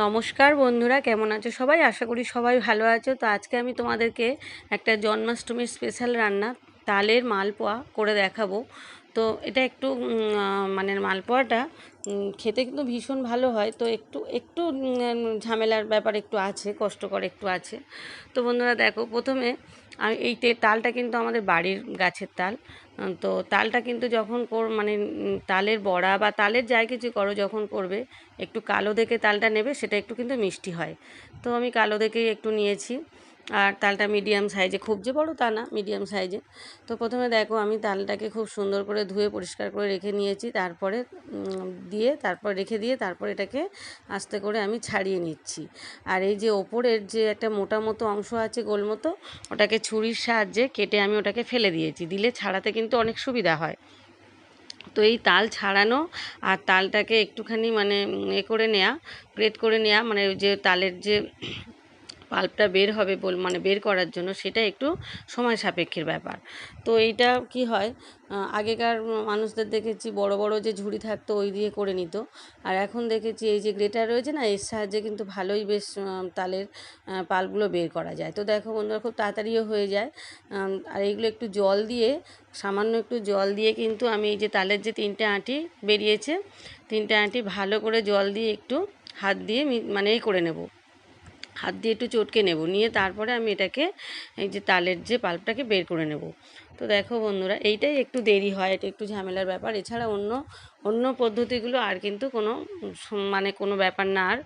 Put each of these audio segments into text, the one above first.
নমস্কার বন্ধুরা, কেমন আছো সবাই? আশা করি সবাই ভালো আছো। তো আজকে আমি তোমাদেরকে একটা জন্মাষ্টমীর স্পেশাল রান্না, তালের মালপোয়া করে দেখাবো। তো এটা একটু মানে মালপোয়াটা খেতে কিন্তু ভীষণ ভালো হয়। তো একটু একটু ঝামেলার ব্যাপার একটু আছে, কষ্টকর একটু আছে। তো বন্ধুরা দেখো, প্রথমে আমি এই তালটা কিন্তু আমাদের বাড়ির গাছের তাল। তো তালটা কিন্তু যখন কর মানে তালের বড়া বা তালের যাই কিছু করো যখন করবে, একটু কালো দেখে তালটা নেবে, সেটা একটু কিন্তু মিষ্টি হয়। তো আমি কালো দেখেই একটু নিয়েছি। আর তালটা মিডিয়াম সাইজে খুব যে বড় তা না মিডিয়াম সাইজে তো প্রথমে দেখো, আমি তালটাকে খুব সুন্দর করে ধুয়ে পরিষ্কার করে রেখে নিয়েছি। তারপরে দিয়ে, তারপর রেখে দিয়ে, তারপর এটাকে আস্তে করে আমি ছাড়িয়ে নিচ্ছি। আর এই যে ওপরের যে একটা মোটা মতো অংশ আছে গোল মতো ওটাকে ছুরির সাহায্যে কেটে আমি ওটাকে ফেলে দিয়েছি। দিলে ছাড়াতে কিন্তু অনেক সুবিধা হয়। তো এই তাল ছাড়ানো আর তালটাকে একটুখানি মানে এ করে নেওয়া গ্রেট করে নেওয়া মানে যে তালের যে পাল্পটা বের হবে বল মানে বের করার জন্য সেটা একটু সময় সাপেক্ষের ব্যাপার। তো এইটা কি হয় আগেকার মানুষদের দেখেছি বড় বড় যে ঝুড়ি থাকতো ওই দিয়ে করে নিত। আর এখন দেখেছি এই যে গ্রেটার রয়েছে না এর সাহায্যে কিন্তু ভালোই বেশ তালের আহ, পাল্পগুলো বের করা যায়। তো দেখো বন্ধুরা খুব তাড়াতাড়িও হয়ে যায়। আর এইগুলো একটু জল দিয়ে সামান্য একটু জল দিয়ে কিন্তু আমি এই যে তালের যে তিনটে আঁটি বেরিয়েছে তিনটে আঁটি ভালো করে জল দিয়ে একটু হাত দিয়ে মানে করে নেব। হাত দিয়ে একটু চটকে নেব। নিয়ে তারপরে আমি এটাকে এই যে তালের যে পাল্পটাকে বের করে নেব। তো দেখো বন্ধুরা, এইটাই একটু দেরি হয়, এটা একটু ঝামেলার ব্যাপার। এছাড়া অন্য অন্য পদ্ধতিগুলো আর কিন্তু কোনো মানে কোনো ব্যাপার না আর।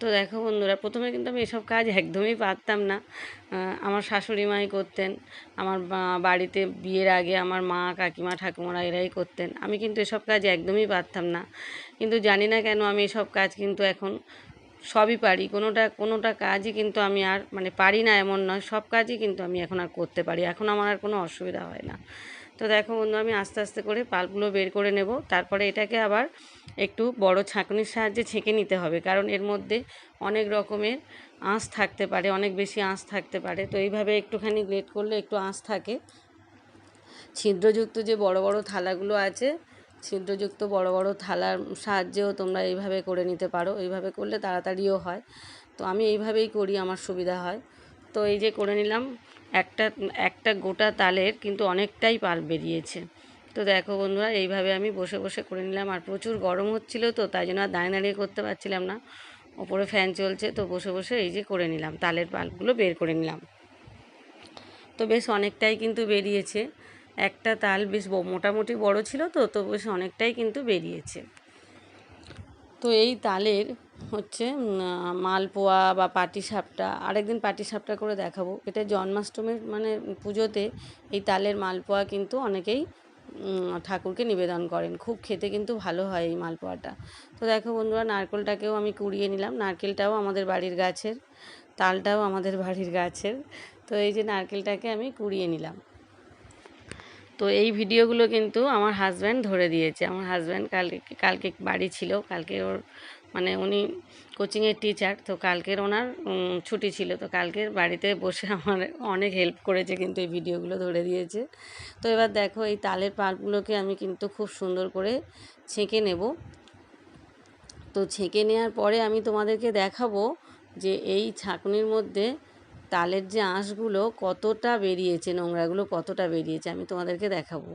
তো দেখো বন্ধুরা, প্রথমে কিন্তু আমি এসব কাজ একদমই পারতাম না। আমার শাশুড়ি মাই করতেন, আমার বাড়িতে বিয়ের আগে আমার মা, কাকিমা ঠাকুমারা এরাই করতেন। আমি কিন্তু এসব কাজ একদমই পারতাম না। কিন্তু জানি না কেন আমি এসব কাজ কিন্তু এখন সবই পারি। কোনোটা কোনোটা কাজই কিন্তু আমি আর মানে পারি না এমন নয়। সব কাজই কিন্তু আমি এখন আর করতে পারি। এখন আমার আর কোনো অসুবিধা হয় না। তো দেখো বন্ধু, আমি আস্তে আস্তে করে পাল্পগুলো বের করে নেব। তারপরে এটাকে আবার একটু বড় ছাঁকনির সাহায্যে ছেঁকে নিতে হবে। কারণ এর মধ্যে অনেক রকমের আঁশ থাকতে পারে, অনেক বেশি আঁশ থাকতে পারে। তো এইভাবে একটুখানি গ্রেট করলে একটু আঁশ থাকে। ছিদ্রযুক্ত যে বড় বড় থালাগুলো আছে ছিদ্রযুক্ত বড় বড় থালার সাহায্যেও তোমরা এইভাবে করে নিতে পারো। এইভাবে করলে তাড়াতাড়িও হয়। তো আমি এইভাবেই করি, আমার সুবিধা হয়। তো এই যে করে নিলাম, একটা একটা গোটা তালের কিন্তু অনেকটাই পাল বেরিয়েছে। তো দেখো বন্ধুরা, এইভাবে আমি বসে বসে করে নিলাম। আর প্রচুর গরম হচ্ছিল তো, তাই জন্য আর দাঁড়িয়ে দাঁড়িয়ে করতে পারছিলাম না। ওপরে ফ্যান চলছে, তো বসে বসে এই যে করে নিলাম। তালের পাল্পগুলো বের করে নিলাম। তো বেশ অনেকটাই কিন্তু বেরিয়েছে। একটা তাল বেশ মোটামুটি বড় ছিল তো তো বেশ অনেকটাই কিন্তু বেরিয়েছে। তো এই তালের হচ্ছে মালপোয়া বা পাটিসাপটা, আরেকদিন পাটিসাপটা করে দেখাবো। এটা জন্মাষ্টমীর মানে পুজোতে এই তালের মালপোয়া কিন্তু অনেকেই ঠাকুরকে নিবেদন করেন। খুব খেতে কিন্তু ভালো হয় এই মালপোয়াটা। তো দেখো বন্ধুরা, নারকেলটাকেও আমি কুড়িয়ে নিলাম। নারকেলটাও আমাদের বাড়ির গাছের, তালটাও আমাদের বাড়ির গাছের। তো এই যে নারকেলটাকে আমি কুড়িয়ে নিলাম। তো এই ভিডিওগুলো কিন্তু আমার হাজব্যান্ড ধরে দিয়েছে। আমার হাজব্যান্ড কালকে কালকে বাড়ি ছিল। কালকে ওর মানে উনি কোচিংয়ের টিচার তো কালকের ওনার ছুটি ছিল। তো কালকের বাড়িতে বসে আমার অনেক হেল্প করেছে কিন্তু এই ভিডিওগুলো ধরে দিয়েছে। তো এবার দেখো, এই তালের পাল্পগুলোকে আমি কিন্তু খুব সুন্দর করে ছেঁকে নেব। তো ছেঁকে নেওয়ার পরে আমি তোমাদেরকে দেখাবো যে এই ছাঁকনির মধ্যে তালের যে আঁশগুলো কতটা বেরিয়েছে, নোংরাগুলো কতটা বেরিয়েছে আমি তোমাদেরকে দেখাবো।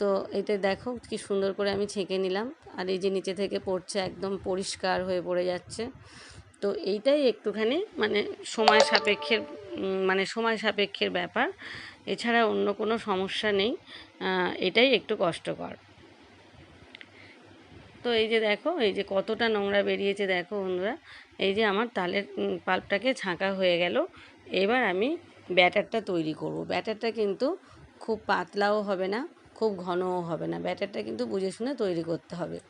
তো এটা দেখো কি সুন্দর করে আমি ছেঁকে নিলাম আর এই যে নিচে থেকে পড়ছে একদম পরিষ্কার হয়ে পড়ে যাচ্ছে। তো এইটাই একটুখানি মানে সময় সাপেক্ষের মানে সময় সাপেক্ষের ব্যাপার। এছাড়া অন্য কোনো সমস্যা নেই এটাই একটু কষ্টকর। তো এই যে দেখো, এই যে কতটা নোংরা বেরিয়েছে দেখো বন্ধুরা। এই যে আমার তালের পাল্পটাকে ছাঁকা হয়ে গেল। এবার আমি ব্যাটারটা তৈরি করব। ব্যাটারটা কিন্তু খুব পাতলাও হবে না, খুব ঘনও হবে না। ব্যাটারটা কিন্তু বুঝে শুনে তৈরি করতে হবে।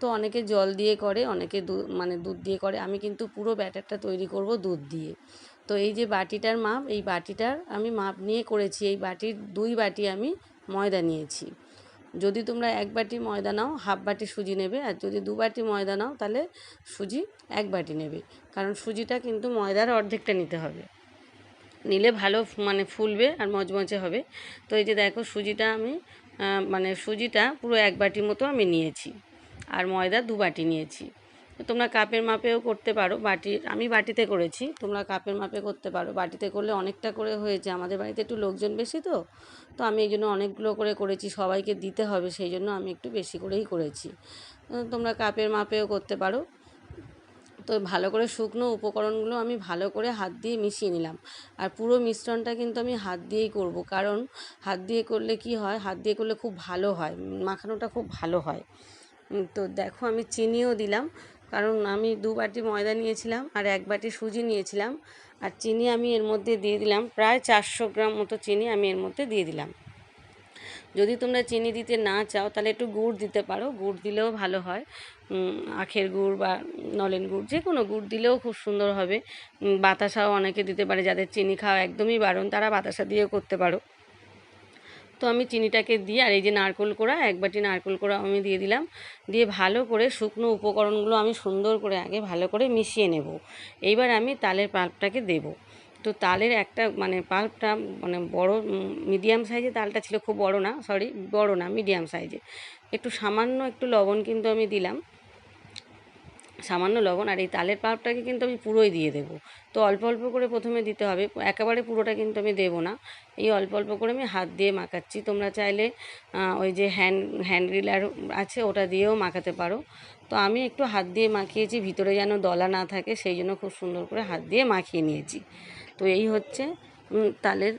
তো অনেকে জল দিয়ে করে, অনেকে দু- মানে দুধ দিয়ে করে। আমি কিন্তু পুরো ব্যাটারটা তৈরি করব দুধ দিয়ে। তো এই যে বাটিটার মাপ, এই বাটিটার আমি মাপ নিয়ে করেছি। এই বাটির দুই বাটি আমি ময়দা নিয়েছি। যদি তোমরা এক বাটি ময়দা নাও, হাফ বাটি সুজি নেবে। আর যদি দু বাটি ময়দা নাও, তাহলে সুজি এক বাটি নেবে। কারণ সুজিটা কিন্তু ময়দার অর্ধেকটা নিতে হবে। নিলে ভালো মানে ফুলবে আর মচমচে হবে। তো এই যে দেখো সুজিটা আমি মানে সুজিটা পুরো এক বাটি মতো আমি নিয়েছি। আর ময়দা দু বাটি নিয়েছি। তোমরা কাপের মাপেও করতে পারো। বাটি, আমি বাটিতে করেছি। তোমরা কাপের মাপে করতে পারো। বাটিতে করলে অনেকটা করে হয়েছে আমাদের বাড়িতে একটু লোকজন বেশি তো। তো আমি এই জন্য অনেকগুলো করে করেছি। সবাইকে দিতে হবে। সেই জন্য আমি একটু বেশি করেই করেছি। তোমরা কাপের মাপেও করতে পারো। তো ভালো করে শুকনো উপকরণগুলো আমি ভালো করে হাত দিয়ে মিশিয়ে নিলাম। আর পুরো মিশ্রণটা কিন্তু আমি হাত দিয়েই করব। কারণ হাত দিয়ে করলে কি হয়? হাত দিয়ে করলে খুব ভালো হয়। মাখানোটা খুব ভালো হয়। তো দেখো আমি চিনিও দিলাম। কারণ আমি দু বাটি ময়দা নিয়েছিলাম আর এক বাটি সুজি নিয়েছিলাম। আর চিনি আমি এর মধ্যে দিয়ে দিলাম। প্রায় চারশো গ্রাম মতো চিনি আমি এর মধ্যে দিয়ে দিলাম। যদি তোমরা চিনি দিতে না চাও, তাহলে একটু গুড় দিতে পারো। গুড় দিলেও ভালো হয়। আখের গুড় বা নলেন গুড় যে কোনো গুড় দিলেও খুব সুন্দর হবে। বাতাসাও অনেকে দিতে পারে। যাদের চিনি খাওয়া একদমই বারণ, তারা বাতাসা দিয়েও করতে পারো। তো আমি চিনিটাকে দিয়ে, আর এই যে নারকোল কোড়া, এক বাটি নারকোল কোড়া আমি দিয়ে দিলাম। দিয়ে ভালো করে শুকনো উপকরণগুলো আমি সুন্দর করে আগে ভালো করে মিশিয়ে নেব। এইবার আমি তালের পাল্পটাকে দেব। তো তালের একটা মানে পাল্পটা মানে বড় মিডিয়াম সাইজে তালটা ছিল, খুব বড় না সরি বড় না মিডিয়াম সাইজে একটু সামান্য একটু লবণ কিন্তু আমি দিলাম। সামান্য লবণ, আর এই তালের পাল্পটাকে কিন্তু আমি পুরোই দিয়ে দেবো। তো অল্প অল্প করে প্রথমে দিতে হবে, একেবারে পুরোটা কিন্তু আমি দেবো না। এই অল্প অল্প করে আমি হাত দিয়ে মাখাচ্ছি। তোমরা চাইলে ওই যে হ্যান্ড হ্যান্ড আছে, ওটা দিয়েও মাখাতে পারো। তো আমি একটু হাত দিয়ে মাখিয়েছি, ভিতরে যেন দলা না থাকে, সেই জন্য খুব সুন্দর করে হাত দিয়ে মাখিয়ে নিয়েছি। তো এই হচ্ছে তালের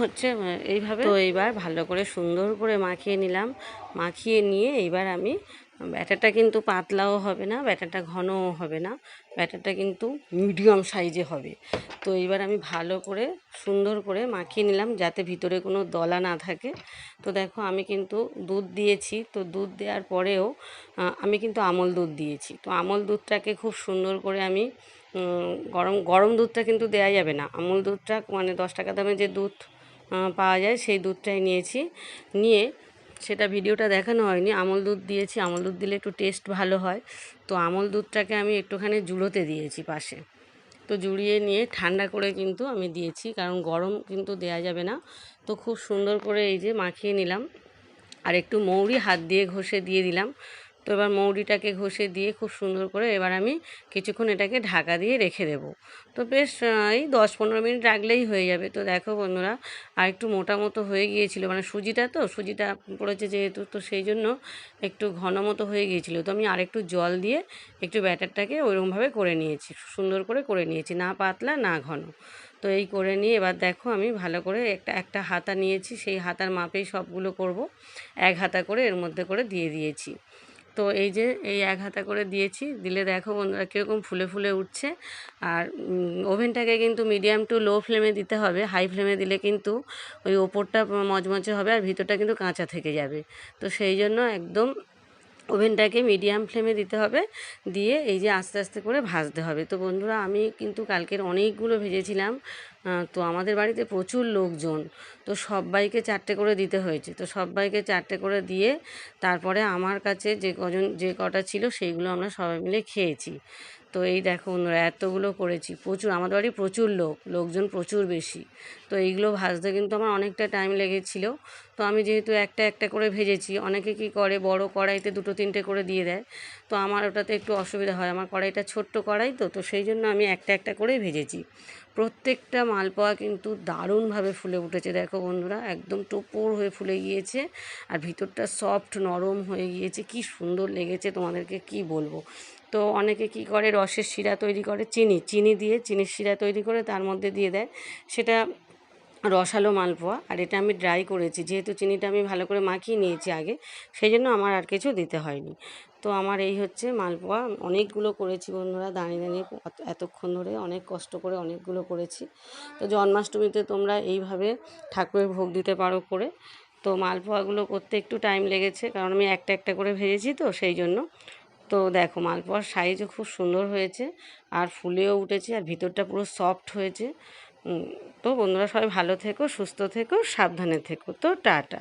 হচ্ছে এইভাবে। তো এইবার ভালো করে সুন্দর করে মাখিয়ে নিলাম। মাখিয়ে নিয়ে এইবার আমি, ব্যাটারটা কিন্তু পাতলাও হবে না, ব্যাটারটা ঘনও হবে না, ব্যাটারটা কিন্তু মিডিয়াম সাইজে হবে। তো এইবার আমি ভালো করে, সুন্দর করে মাখিয়ে নিলাম যাতে ভিতরে কোনো দলা না থাকে। তো দেখো আমি কিন্তু দুধ দিয়েছি, তো দুধ দেওয়ার পরেও আমি কিন্তু আমল দুধ দিয়েছি। তো আমল দুধটাকে খুব সুন্দর করে আমি গরম গরম দুধটা কিন্তু দেওয়া যাবে না। আমুল দুধটা মানে দশ টাকা দামে যে দুধ পাওয়া যায় সেই দুধটাই নিয়েছি। নিয়ে সেটা ভিডিওটা দেখানো হয়নি। আমল দুধ দিয়েছি। আমল দুধ দিলে একটু টেস্ট ভালো হয়। তো আমল দুধটাকে আমি একটুখানি জুড়োতে দিয়েছি পাশে। তো জুড়িয়ে নিয়ে ঠান্ডা করে কিন্তু আমি দিয়েছি। কারণ গরম কিন্তু দেয়া যাবে না। তো খুব সুন্দর করে এই যে মাখিয়ে নিলাম। আর একটু মৌরি হাত দিয়ে ঘষে দিয়ে দিলাম। তো এবার মৌরিটাকে ঘষে দিয়ে খুব সুন্দর করে এবার আমি কিছুক্ষণ এটাকে ঢাকা দিয়ে রেখে দেব। তো বেশ এই দশ পনেরো মিনিট রাখলেই হয়ে যাবে। তো দেখো বন্ধুরা, আর একটু মোটা মতো হয়ে গিয়েছিল মানে সুজিটা তো, সুজিটা পড়েছে যেহেতু, তো সেই জন্য একটু ঘন মতো হয়ে গিয়েছিল। তো আমি আরেকটু জল দিয়ে একটু ব্যাটারটাকে ওইরকমভাবে করে নিয়েছি, সুন্দর করে করে নিয়েছি, না পাতলা, না ঘন। তো এই করে নিয়ে এবার দেখো আমি ভালো করে একটা একটা হাতা নিয়েছি, সেই হাতার মাপেই সবগুলো করব। এক হাতা করে এর মধ্যে করে দিয়ে দিয়েছি। তো এই যে, এই এক হাতা করে দিয়েছি। দিলে দেখো বন্ধুরা কীরকম ফুলে ফুলে উঠছে। আর ওভেনটাকে কিন্তু মিডিয়াম টু লো ফ্লেমে দিতে হবে। হাই ফ্লেমে দিলে কিন্তু ওই ওপরটা মচমচে হবে আর ভিতরটা কিন্তু কাঁচা থেকে যাবে। তো সেই জন্য একদম ওভেনটাকে মিডিয়াম ফ্লেমে দিতে হবে। দিয়ে এই যে আস্তে আস্তে করে ভাজতে হবে। তো বন্ধুরা আমি কিন্তু কালকের অনেকগুলো ভেজেছিলাম। তো আমাদের বাড়িতে প্রচুর লোকজন। তো সবাইকে চারটে করে দিতে হয়েছে। তো সবাইকে চারটে করে দিয়ে তারপরে আমার কাছে যে কজন, যে কটা ছিল সেইগুলো আমরা সবাই মিলে খেয়েছি। তো এই দেখো বন্ধুরা, এতগুলো করেছি। প্রচুর, আমাদের বাড়ি প্রচুর লোক, লোকজন প্রচুর বেশি। তো এইগুলো ভাজতে কিন্তু আমার অনেকটা টাইম লেগেছিল। তো আমি যেহেতু একটা একটা করে ভেজেছি, অনেকে কি করে বড় কড়াইতে দুটো, তিনটে করে দিয়ে দেয়। তো আমার ওটাতে একটু অসুবিধা হয়। আমার কড়াইটা ছোট্ট কড়াই তো তো সেই জন্য আমি একটা একটা করেই ভেজেছি। প্রত্যেকটা মালপোয়া কিন্তু দারুণভাবে ফুলে উঠেছে। দেখো বন্ধুরা, একদম টোপর হয়ে ফুলে গিয়েছে আর ভিতরটা সফট নরম হয়ে গিয়েছে। কি সুন্দর লেগেছে তোমাদেরকে কি বলব? তো অনেকে কি করে, রসের শিরা তৈরি করে, চিনি চিনি দিয়ে চিনির শিরা তৈরি করে তার মধ্যে দিয়ে দেয়। সেটা রসালো মালপোয়া আর এটা আমি ড্রাই করেছি। যেহেতু চিনিটা আমি ভালো করে মাখিয়ে নিয়েছি আগে, সেই জন্য আমার আর কিছু দিতে হয়নি। তো আমার এই হচ্ছে মালপোয়া। অনেকগুলো করেছি বন্ধুরা, দাঁড়িয়ে দাঁড়িয়ে এতক্ষণ ধরে অনেক কষ্ট করে অনেকগুলো করেছি। তো জন্মাষ্টমীতে তোমরা এইভাবে ঠাকুরের ভোগ দিতে পারো করে। তো মালপোয়াগুলো করতে একটু টাইম লেগেছে, কারণ আমি একটা একটা করে ভেজেছি তো সেই জন্য। তো দেখো মালপোয়ার সাইজও খুব সুন্দর হয়েছে, আর ফুলেও উঠেছে, আর ভিতরটা পুরো সফট হয়েছে। তো বন্ধুরা সবাই ভালো থেকো, সুস্থ থেকো, সাবধানে থেকো। তো টাটা।